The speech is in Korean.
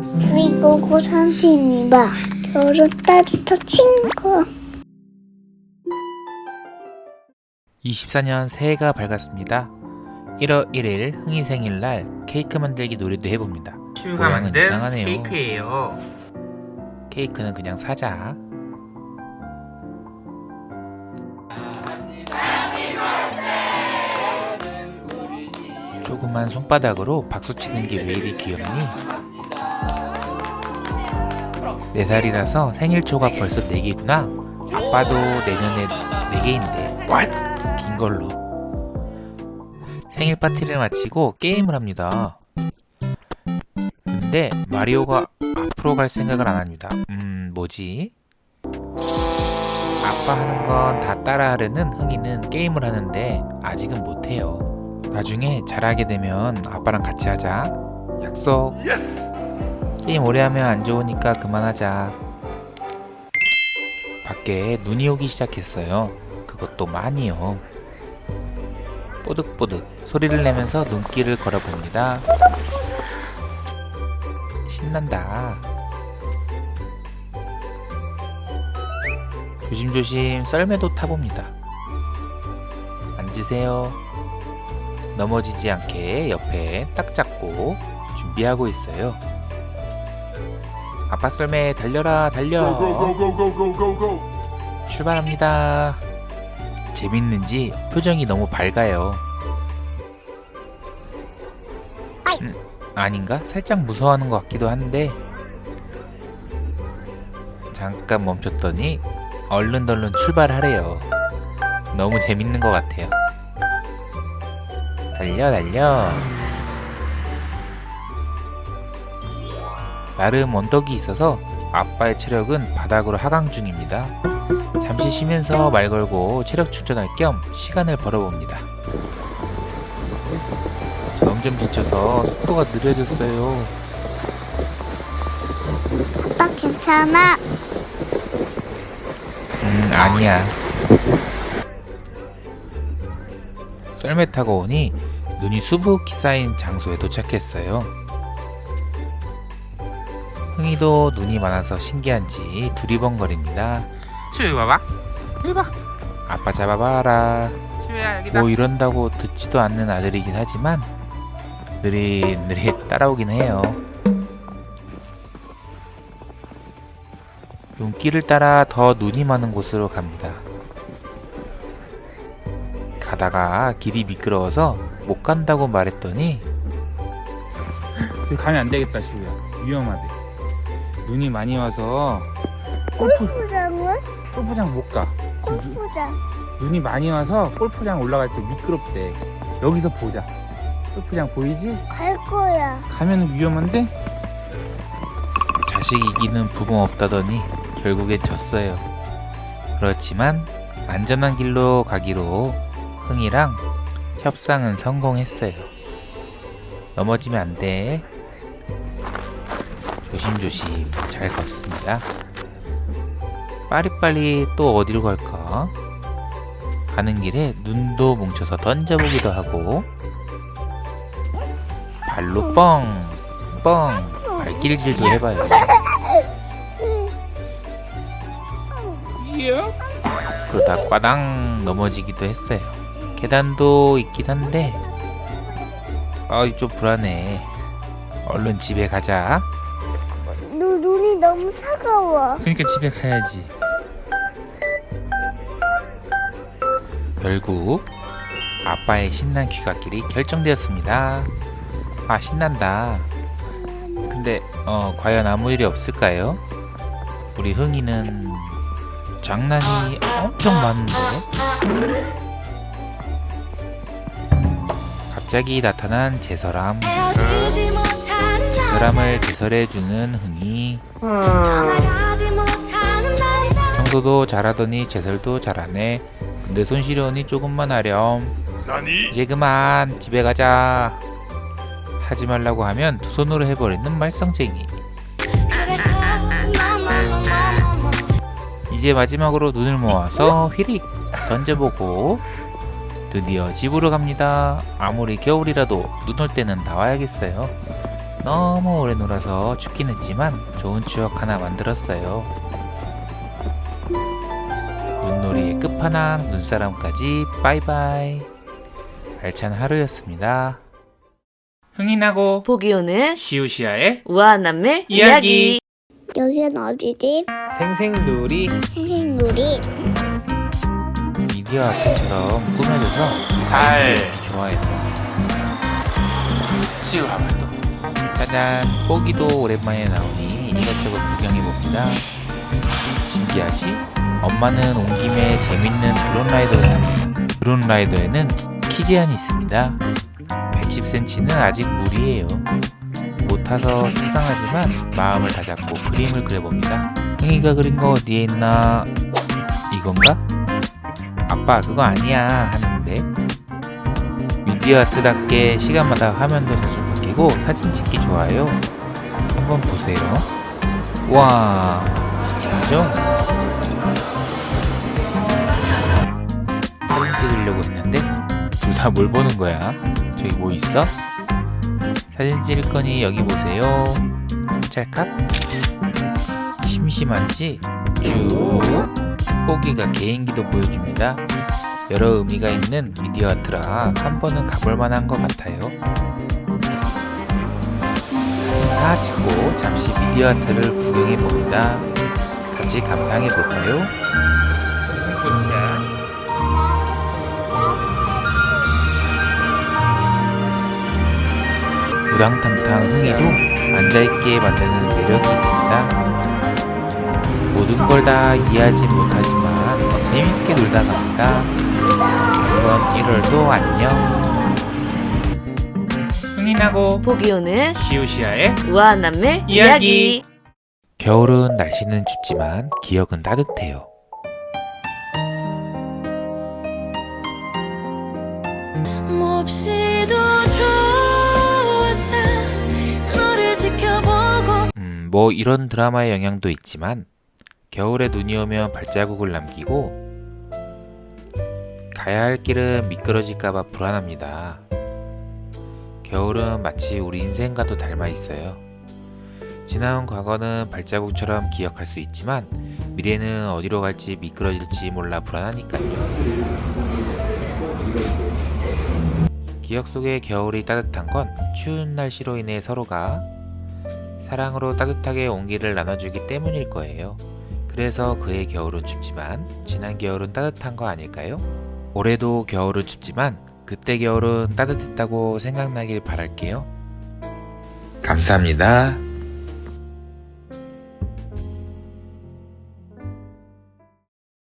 그리고 선생님아 겨울은 따뜻한 친구 24년 새해가 밝았습니다. 1월 1일 흥이 생일날 케이크 만들기 놀이도 해봅니다. 슈가 모양은 만든 이상하네요. 케이크예요. 케이크는 그냥 사자. 조그만 손바닥으로 박수 치는 게 왜 이리 귀엽니? 4살이라서 생일 초가 벌써 4개구나. 아빠도 내년에 4개인데. 긴 걸로. 생일 파티를 마치고 게임을 합니다. 근데 마리오가 앞으로 갈 생각을 안 합니다. 음, 뭐지? 아빠 하는 건 다 따라하려는 흥이는 게임을 하는데 아직은 못해요. 나중에 잘하게 되면 아빠랑 같이 하자. 약속. 게임 오래 하면 안 좋으니까 그만하자. 밖에 눈이 오기 시작했어요. 그것도 많이요. 뽀득뽀득 소리를 내면서 눈길을 걸어봅니다. 신난다. 조심조심 썰매도 타봅니다. 앉으세요. 넘어지지 않게 옆에 딱 잡고 준비하고 있어요. 아빠 썰매 달려라 달려. 출발합니다. 재밌는지 표정이 너무 밝아요. 음, 아닌가? 살짝 무서워하는 것 같기도 한데 잠깐 멈췄더니 얼른덜른 출발하래요. 너무 재밌는 것 같아요. 달려 달려. 나름 언덕이 있어서 아빠의 체력은 바닥으로 하강 중입니다. 잠시 쉬면서 말 걸고 체력 충전할 겸 시간을 벌어봅니다. 점점 지쳐서 속도가 느려졌어요. 아빠 괜찮아 음, 아니야. 썰매 타고 오니 눈이 수북히 쌓인 장소에 도착했어요. 흥이도 눈이 많아서 신기한지 두리번거립니다. 슈 봐봐. 여기 봐. 아빠 잡아봐라. 슈야 여기다. 뭐 이런다고 듣지도 않는 아들이긴 하지만 느릿느릿 따라오긴 해요. 눈길을 따라 더 눈이 많은 곳으로 갑니다. 가다가 길이 미끄러워서 못 간다고 말했더니 가면 안 되겠다 슈야. 위험하대. 눈이 많이 와서 골프 골프장은? 골프장 못 가. 지금 눈- 골프장 눈이 많이 와서 골프장 올라갈 때 미끄럽대. 여기서 보자. 골프장 보이지? 갈 거야 가면 위험한데? 자식 이기는 부모 없다더니 결국엔 졌어요. 그렇지만 안전한 길로 가기로 흥이랑 협상은 성공했어요. 넘어지면 안 돼. 조심조심 잘 걷습니다. 빠리빠리 또 어디로 갈까? 가는 길에 눈도 뭉쳐서 던져보기도 하고 발로 뻥! 뻥! 발길질도 해봐요. 그러다 꽈당 넘어지기도 했어요. 계단도 있긴 한데, 아, 좀 불안해. 얼른 집에 가자. 너무 차가워 그러니까 집에 가야지. 결국 아빠의 신난 귀갓길이 결정되었습니다. 아, 신난다. 근데, 어, 과연 아무 일이 없을까요? 우리 흥이는 장난이 엄청 많은데? 갑자기 나타난 제설함. 제설함을 제설해주는 흥이. 청소도 잘하더니 제설도 잘하네. 근데 손 시려우니 조금만 하렴. 이제 그만 집에 가자. 하지 말라고 하면 두 손으로 해버리는 말썽쟁이. 이제 마지막으로 눈을 모아서 휘릭 던져보고 드디어 집으로 갑니다. 아무리 겨울이라도 눈 올 때는 나와야겠어요. 너무 오래 놀아서 춥긴 했지만 좋은 추억 하나 만들었어요. 눈놀이의 끝판왕 눈사람까지 빠이빠이. 알찬 하루였습니다. 흥이 나고 복이 오는 시우시아의 우아한 남매 이야기. 이야기. 여긴 어디지? 생생놀이 생생놀이. 미디어 아트처럼 꾸며줘서 달 좋아해요. 시우 한번 더. 짜잔, 뽀기도 오랜만에 나오니 이것저것 구경해봅니다. 신기하지? 엄마는 온 김에 재밌는 드론 라이더는 드론 라이더에는 키 제한이 있습니다. 110cm는 아직 무리예요. 못 타서 속상하지만 마음을 다잡고 그림을 그려봅니다. 흥이가 그린 거 어디에 있나? 이건가? 아빠 그거 아니야 하는데 미디어 아트답게 시간마다 화면도 자주 바뀌고 사진 찍기 좋아요 한번 보세요 와 인정 사진 찍으려고 했는데 둘 다 뭘 보는 거야 저기 뭐 있어? 사진 찍을 거니 여기 보세요 찰칵 심심한지 쭉 뽀기가 개인기도 보여줍니다. 여러 의미가 있는 미디어 아트라 한 번은 가볼 만한 것 같아요. 찍고 잠시 미디어 아트를 구경해 봅니다. 같이 감상해 볼까요? 우당탕탕 흥이도 앉아있게 만드는 매력이 있습니다. 모든 걸 다 이해하지 못하지만 재밌게 놀다 갑니다. 이번 1월도 안녕. 흥이 나고 복이 오는 시우시아의 우아한 남매 이야기. 이야기. 겨울은 날씨는 춥지만 기억은 따뜻해요. 몹시도 좋았다 너를 지켜보고 음, 뭐 이런 드라마의 영향도 있지만 겨울에 눈이 오면 발자국을 남기고 가야 할 길은 미끄러질까봐 불안합니다. 겨울은 마치 우리 인생과도 닮아 있어요. 지나온 과거는 발자국처럼 기억할 수 있지만 미래는 어디로 갈지 미끄러질지 몰라 불안하니까요. 기억 속의 겨울이 따뜻한 건 추운 날씨로 인해 서로가 사랑으로 따뜻하게 온기를 나눠주기 때문일 거예요. 그래서 그의 겨울은 춥지만 지난 겨울은 따뜻한 거 아닐까요? 올해도 겨울은 춥지만 그때 겨울은 따뜻했다고 생각나길 바랄게요. 감사합니다.